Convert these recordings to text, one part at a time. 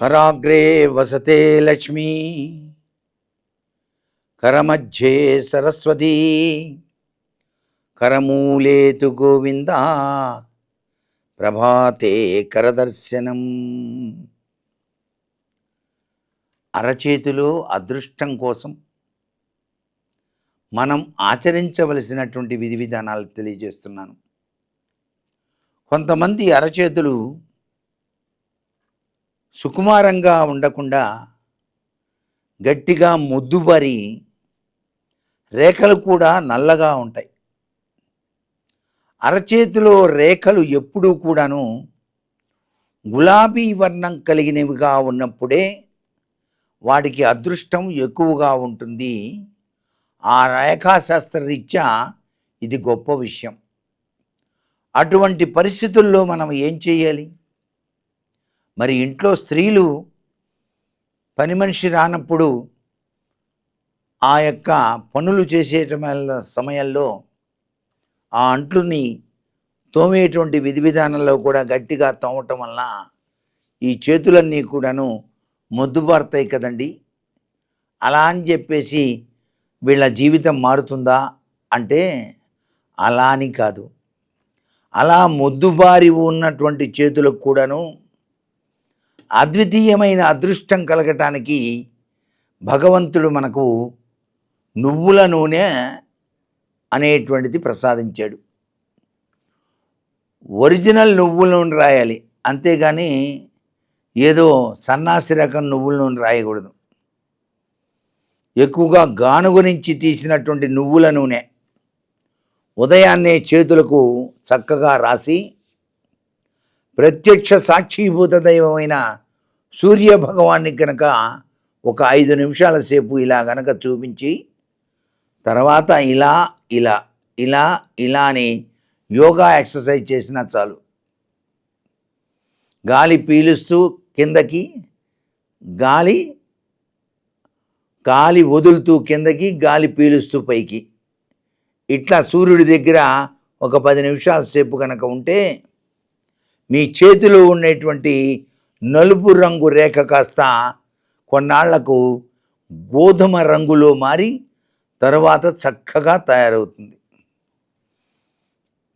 కరాగ్రే వసతే లక్ష్మీ. కరమధ్యే సరస్వతి. కరమూలేతు గోవింద. ప్రభాతే కరదర్శనం. అరచేతిలో అదృష్టం కోసం మనం ఆచరించవలసినటువంటి విధి విధానాలు తెలియజేస్తున్నాను. కొంతమంది అరచేతులు సుకుమారంగా ఉండకుండా గట్టిగా ముద్దుబరి రేఖలు కూడా నల్లగా ఉంటాయి. అరచేతిలో రేఖలు ఎప్పుడూ కూడాను గులాబీ వర్ణం కలిగినవిగా ఉన్నప్పుడే వాటికి అదృష్టం ఎక్కువగా ఉంటుంది. ఆ రేఖాశాస్త్రరీత్యా ఇది గొప్ప విషయం. అటువంటి పరిస్థితుల్లో మనం ఏం చేయాలి? మరి ఇంట్లో స్త్రీలు పని మనిషి రానప్పుడు ఆ యొక్క పనులు చేసే సమయంలో ఆ అంట్లుని తోమేటువంటి విధి విధానంలో కూడా గట్టిగా తోమటం వల్ల ఈ చేతులన్నీ కూడాను మొద్దుబారుతాయి కదండి. అలా అని చెప్పేసి వీళ్ళ జీవితం మారుతుందా అంటే అలా అని కాదు. అలా మొద్దుబారి ఉన్నటువంటి చేతులకు కూడాను అద్వితీయమైన అదృష్టం కలగటానికి భగవంతుడు మనకు నువ్వుల నూనె అనేటువంటిది ప్రసాదించాడు. ఒరిజినల్ నువ్వుల నూనె రాయాలి. అంతేగాని ఏదో సన్నాసి రకం నువ్వుల నూనె రాయకూడదు. ఎక్కువగా గానుగు నుంచి తీసినటువంటి నువ్వుల నూనె ఉదయాన్నే చేతులకు చక్కగా రాసి ప్రత్యక్ష సాక్షిభూత దైవమైన సూర్య భగవాన్ని కనుక ఒక ఐదు నిమిషాల సేపు ఇలా గనక చూపించి తర్వాత ఇలా ఇలా ఇలా ఇలా అని యోగా ఎక్సర్సైజ్ చేసినా చాలు. గాలి పీలుస్తూ కిందకి గాలి గాలి వదులుతూ కిందకి గాలి పీలుస్తూ పైకి. ఇట్లా సూర్యుడి దగ్గర ఒక పది నిమిషాల సేపు కనుక ఉంటే మీ చేతిలో ఉండేటువంటి నలుపు రంగు రేఖ కాస్త కొన్నాళ్ళకు గోధుమ రంగులో మారి తరువాత చక్కగా తయారవుతుంది.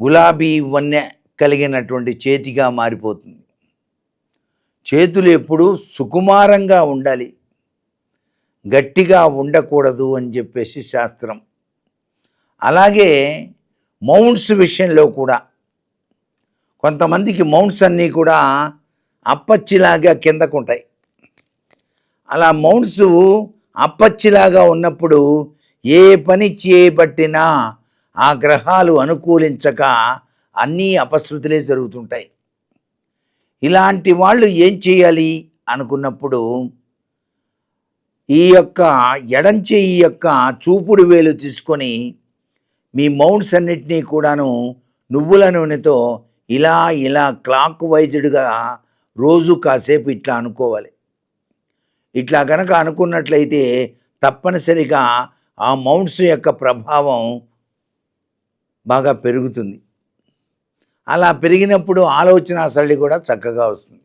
గులాబీ వన్నె కలిగినటువంటి చేతిగా మారిపోతుంది. చేతులు ఎప్పుడూ సుకుమారంగా ఉండాలి. గట్టిగా ఉండకూడదు అని చెప్పేసి శాస్త్రం. అలాగే మౌంట్స్ విషయంలో కూడా కొంతమందికి మౌంట్స్ అన్నీ కూడా అప్పచ్చిలాగా కిందకు ఉంటాయి అలా మౌంట్స్ అప్పచ్చిలాగా ఉన్నప్పుడు ఏ పని చేయబట్టినా ఆ గ్రహాలు అనుకూలించక అన్నీ అపశృతులే జరుగుతుంటాయి. ఇలాంటి వాళ్ళు ఏం చేయాలి అనుకున్నప్పుడు ఈ యొక్క ఎడంచేయి యొక్క చూపుడు వేలు తీసుకొని మీ మౌంట్స్ అన్నిటినీ కూడాను నువ్వుల నూనెతో ఇలా ఇలా క్లాక్ వైజ్డ్గా రోజు కాసేపు ఇట్లా అనుకోవాలి. ఇట్లా కనుక అనుకున్నట్లయితే తప్పనిసరిగా ఆ మౌంట్స్ యొక్క ప్రభావం బాగా పెరుగుతుంది. అలా పెరిగినప్పుడు ఆలోచన సరళి కూడా చక్కగా వస్తుంది.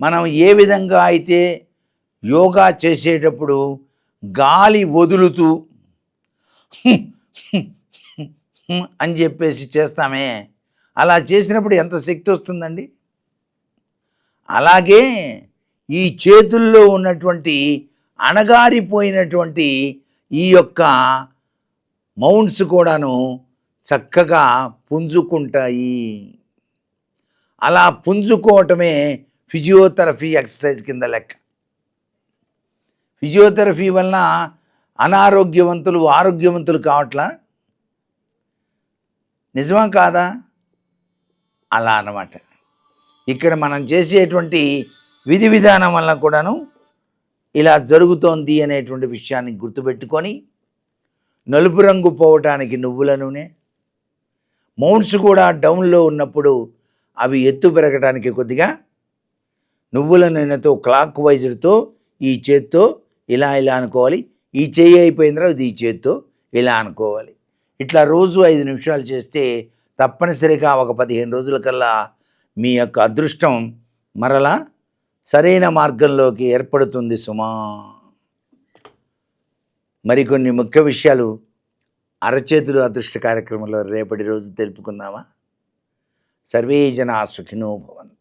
మనం ఏ విధంగా అయితే యోగా చేసేటప్పుడు గాలి వదులుతూ అని చెప్పేసి చేస్తామే అలా చేసినప్పుడు ఎంత శక్తి వస్తుందండి? అలాగే ఈ చేతుల్లో ఉన్నటువంటి అణగారిపోయినటువంటి ఈ యొక్క మౌంట్స్ కూడాను చక్కగా పుంజుకుంటాయి. అలా పుంజుకోవటమే ఫిజియోథెరపీ ఎక్సర్సైజ్ కింద లెక్క. ఫిజియోథెరపీ వలన అనారోగ్యవంతులు ఆరోగ్యవంతులు కావట్లా? నిజమా కాదా? అలా అన్నమాట. ఇక్కడ మనం చేసేటువంటి విధి విధానం వల్ల కూడాను ఇలా జరుగుతోంది అనేటువంటి విషయాన్ని గుర్తుపెట్టుకొని నలుపు రంగు పోవటానికి నువ్వుల నూనె మౌంట్స్ కూడా డౌన్లో ఉన్నప్పుడు అవి ఎత్తు పెరగటానికి కొద్దిగా నువ్వుల నూనెతో క్లాక్ వైజ్తో ఈ చేత్తో ఇలా ఇలా అనుకోవాలి. ఈ చేయి అయిపోయిన తర్వాత ఈ చేత్తో ఇలా అనుకోవాలి. ఇట్లా రోజు ఐదు నిమిషాలు చేస్తే తప్పనిసరిగా ఒక పదిహేను రోజుల కల్లా మీ యొక్క అదృష్టం మరలా సరైన మార్గంలోకి ఏర్పడుతుంది సుమా. మరికొన్ని ముఖ్య విషయాలు అరచేతులు అదృష్ట కార్యక్రమంలో రేపటి రోజు తెలుపుకుందామా? సర్వే జనా సుఖినో భవంతు.